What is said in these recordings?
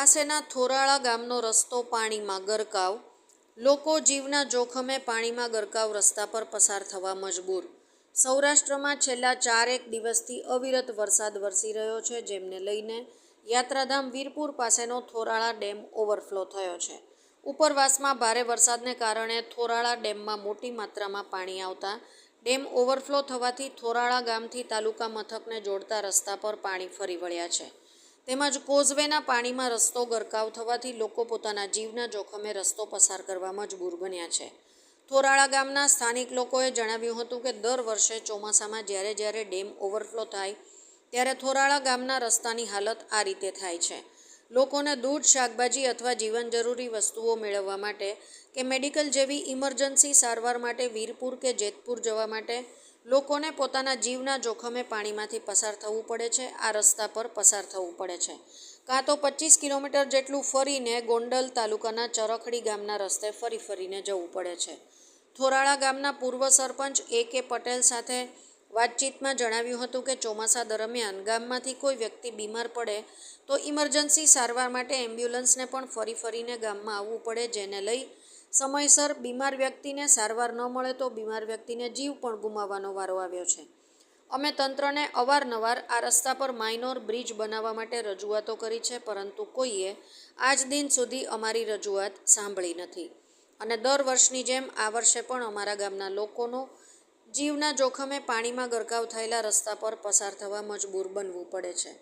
પાસેના થોરાળા ગામનો રસ્તો પાણીમાં ગરકાવ. લોકો જીવના જોખમે પાણીમાં ગરકાવ રસ્તા પર પસાર થવા મજબૂર. સૌરાષ્ટ્રમાં છેલ્લા ચારેક દિવસથી અવિરત વરસાદ વરસી રહ્યો છે, જેમને લઈને યાત્રાધામ વીરપુર પાસેનો થોરાળા ડેમ ઓવરફ્લો થયો છે. ઉપરવાસમાં ભારે વરસાદને કારણે થોરાળા ડેમમાં મોટી માત્રામાં પાણી આવતા ડેમ ઓવરફ્લો થવાથી થોરાળા ગામથી તાલુકા મથકને જોડતા રસ્તા પર પાણી ફરી વળ્યા છે. તેમજ કોઝવેના પાણીમાં રસ્તો ગરકાવ થવાથી લોકો પોતાના જીવના જોખમે રસ્તો પસાર કરવા મજબૂર બન્યા છે. થોરાળા ગામના સ્થાનિક લોકોએ જણાવ્યું હતું કે દર વર્ષે ચોમાસામાં જ્યારે જ્યારે ડેમ ઓવરફ્લો થાય, ત્યારે થોરાળા ગામના રસ્તાની હાલત આ રીતે થાય છે. લોકોને દૂધ, શાકભાજી અથવા જીવન જરૂરી વસ્તુઓ મેળવવા માટે કે મેડિકલ જેવી ઇમરજન્સી સારવાર માટે વીરપુર કે જેતપુર જવા માટે લોકોને પોતાના જીવના જોખમે પાણીમાંથી પસાર થવું પડે છે, આ રસ્તા પર પસાર થવું પડે છે. કાં તો પચીસ કિલોમીટર જેટલું ફરીને ગોંડલ તાલુકાના ચરખડી ગામના રસ્તે ફરી ફરીને જવું પડે છે. થોરાળા ગામના પૂર્વ સરપંચ એ કે પટેલ સાથે વાતચીતમાં જણાવ્યું હતું કે ચોમાસા દરમિયાન ગામમાંથી કોઈ વ્યક્તિ બીમાર પડે તો ઇમરજન્સી સારવાર માટે એમ્બ્યુલન્સને પણ ફરી ફરીને ગામમાં આવવું પડે, જેને લઈ સમયસર બીમાર વ્યક્તિને સારવાર ન મળે તો બીમાર વ્યક્તિને જીવ પણ ગુમાવવાનો વારો આવ્યો છે. અમે તંત્રને અવારનવાર આ રસ્તા પર માઇનોર બ્રિજ બનાવવા માટે રજૂઆતો કરી છે, પરંતુ કોઈએ આજ દિન સુધી અમારી રજૂઆત સાંભળી નથી. અને દર વર્ષની જેમ આ વર્ષે પણ અમારા ગામના લોકોનો જીવના જોખમે પાણીમાં ગરકાવ થયેલા રસ્તા પર પસાર થવા મજબૂર બનવું પડે છે.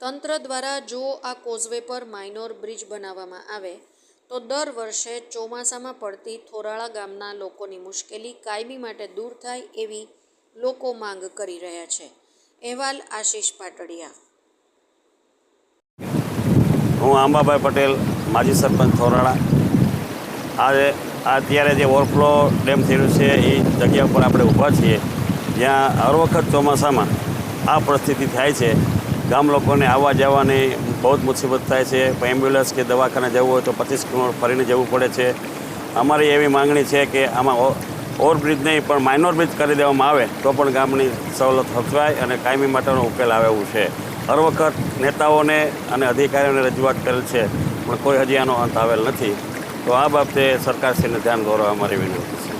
તંત્ર દ્વારા જો આ કોઝવે પર માઇનોર બ્રિજ બનાવવામાં આવે તો દર વર્ષે ચોમાસામાં પડતી થોરાળા ગામના લોકોની મુશ્કેલી કાયમી માટે દૂર થાય એવી લોકો માંગ કરી રહ્યા છે. અહેવાલ આશીષ પાટડિયા. હું આંબાભાઈ પટેલ, માજી સરપંચ થોરાળા. આજે અત્યારે જે ઓવરફ્લો ડેમ થયેલું છે, એ જગ્યા ઉપર આપણે ઊભા છીએ. જ્યાં હર વખત ચોમાસામાં આ પરિસ્થિતિ થાય છે. ગામ લોકોને આવવા જવાની બહુ જ મુસીબત થાય છે. એમ્બ્યુલન્સ કે દવાખાને જવું હોય તો પચીસ કિલોમીટર ફરીને જવું પડે છે. અમારી એવી માંગણી છે કે આમાં ઓવરબ્રિજ નહીં, પણ માઇનોર બ્રિજ કરી દેવામાં આવે તો પણ ગામની સવલત હચવાય અને કાયમી માટેનો ઉકેલ આવે છે. હર વખત નેતાઓને અને અધિકારીઓને રજૂઆત કરેલ છે, પણ કોઈ હજી આનો અંત આવેલ નથી. તો આ બાબતે સરકારશ્રીને ધ્યાન દોરવા અમારી વિનંતી છે.